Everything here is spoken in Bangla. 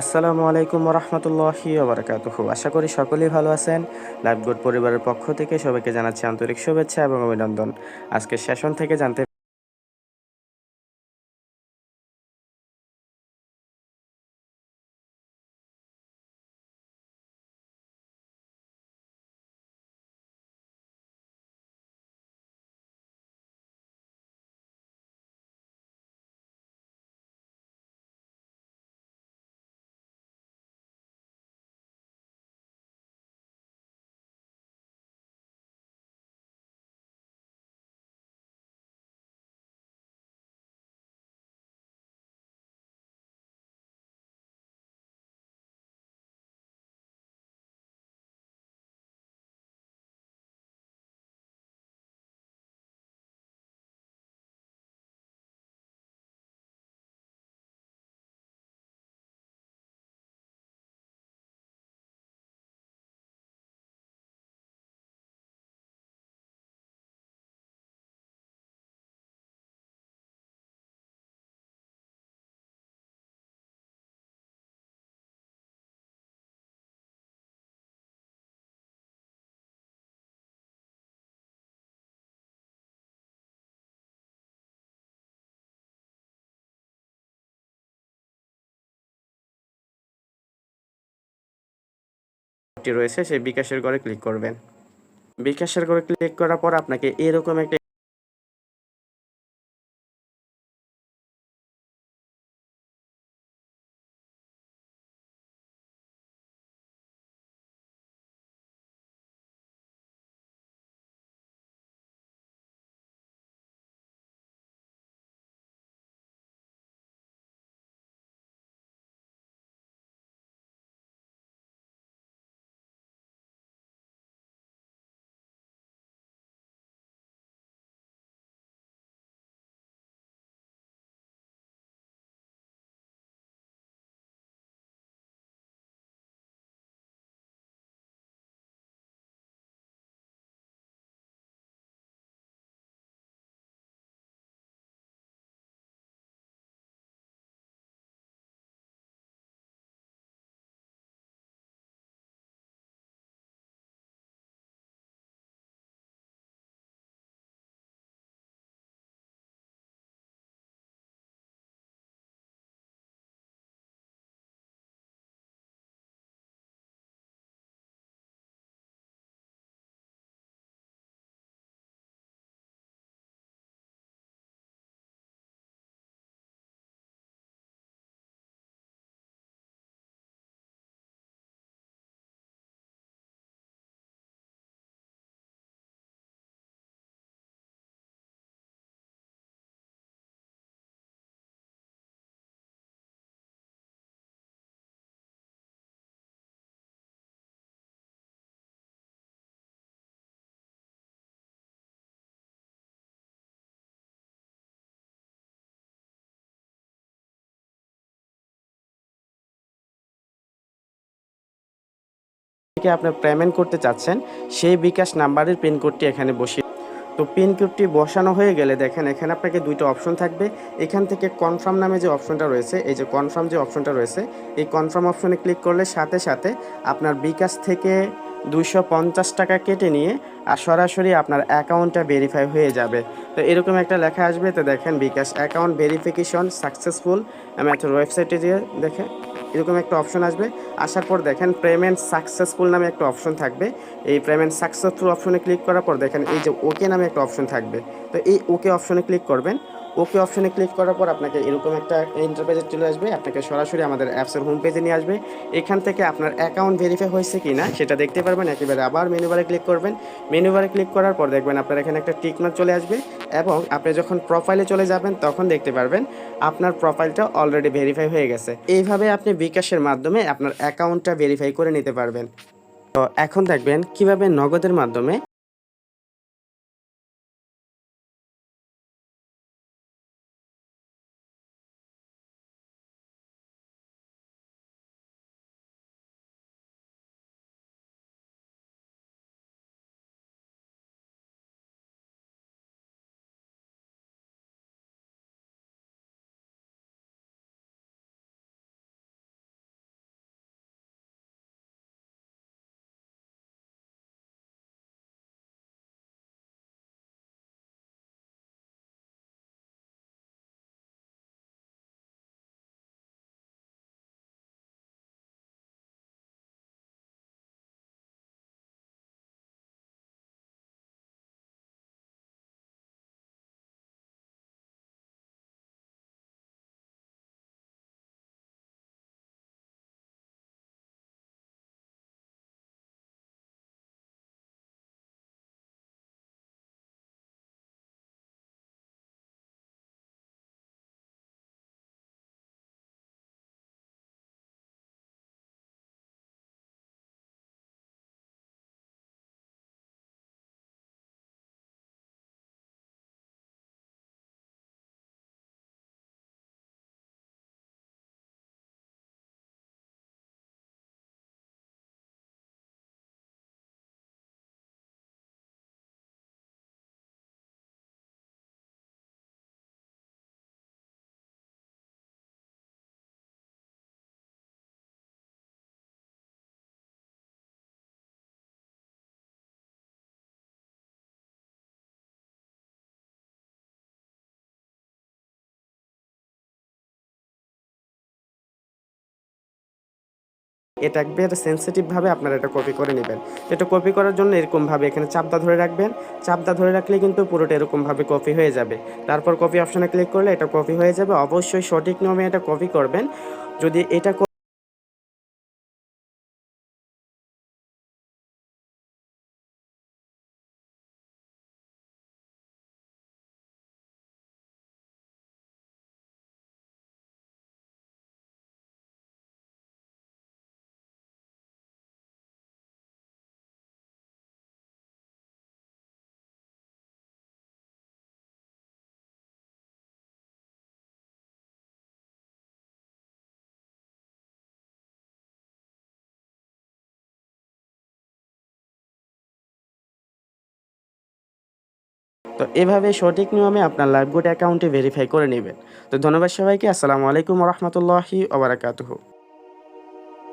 আসসালামু আলাইকুম রহমতুল্লাহি ওবরাকাতুহু। আশা করি সকলেই ভালো আছেন। লাইভ গুড পরিবারের পক্ষ থেকে সবাইকে জানাচ্ছি আন্তরিক শুভেচ্ছা এবং অভিনন্দন। আজকে সেশন থেকে জানতে রয়েছে সেই বিকাশের ঘরে ক্লিক করবেন। বিকাশের ঘরে ক্লিক করার পর আপনাকে এরকম একটা থেকে আপনি পেমেন্ট করতে চাচ্ছেন, সেই বিকাশ নাম্বারের পিন কোডটি এখানে বসিয়ে তো পিন কোডটি বসানো হয়ে গেলে দেখেন, এখানে আপনাকে দুইটা অপশন থাকবে। এখান থেকে কনফার্ম নামে যে অপশনটা রয়েছে, এই যে কনফার্ম যে অপশনটা রয়েছে, এই কনফার্ম অপশনে ক্লিক করলে সাথে সাথে আপনার বিকাশ থেকে দুইশো পঞ্চাশ টাকা কেটে নিয়ে আর সরাসরি আপনার অ্যাকাউন্টটা ভেরিফাই হয়ে যাবে। তো এরকম একটা লেখা আসবে, তো দেখেন বিকাশ অ্যাকাউন্ট ভেরিফিকেশন সাকসেসফুল আমি একটা ওয়েবসাইটে যেয়ে দেখে এরকম একটা অপশন আসবে। আসার পর দেখেন পেমেন্ট সাকসেসফুল নামে একটা অপশন থাকবে। এই পেমেন্ট সাকসেসফুল অপশনে ক্লিক করার পর দেখেন এই যে ওকে নামে একটা অপশন থাকবে। তো এই ওকে অপশনে ক্লিক করবেন। ওকে অপশনে ক্লিক করার পর আপনাকে এরকম একটা ইন্টারপেজে চলে আসবে। আপনাকে সরাসরি আমাদের অ্যাপসের হোম পেজে নিয়ে আসবে। এখান থেকে আপনার অ্যাকাউন্ট ভেরিফাই হয়েছে কি না সেটা দেখতে পারবেন। একেবারে আবার মেনু বারে ক্লিক করবেন। মেনু বারে ক্লিক করার পর দেখবেন আপনার এখানে একটা টিকমার্ক চলে আসবে এবং আপনি যখন প্রোফাইলে চলে যাবেন তখন দেখতে পারবেন আপনার প্রোফাইলটা অলরেডি ভেরিফাই হয়ে গেছে। এইভাবে আপনি বিকাশের মাধ্যমে আপনার অ্যাকাউন্টটা ভেরিফাই করে নিতে পারবেন। তো এখন দেখবেন কীভাবে নগদের মাধ্যমে এটা একবার সেন্সিটিভভাবে আপনারা এটা কপি করে নেবেন। এটা কপি করার জন্য এরকমভাবে এখানে চাপদা ধরে রাখবেন। চাপদা ধরে রাখলে কিন্তু পুরোটা এরকমভাবে কপি হয়ে যাবে। তারপর কপি অপশানে ক্লিক করলে এটা কপি হয়ে যাবে। অবশ্যই সঠিক নিয়মে এটা কপি করবেন। যদি এটা তো এভাবে সঠিক নিয়মে আপনার লাইফগুড অ্যাকাউন্টে ভেরিফাই করে নেবেন। তো ধন্যবাদ সবাইকে, আসসালামু আলাইকুম রহমতুল্লাহি ওবরাকাতুহু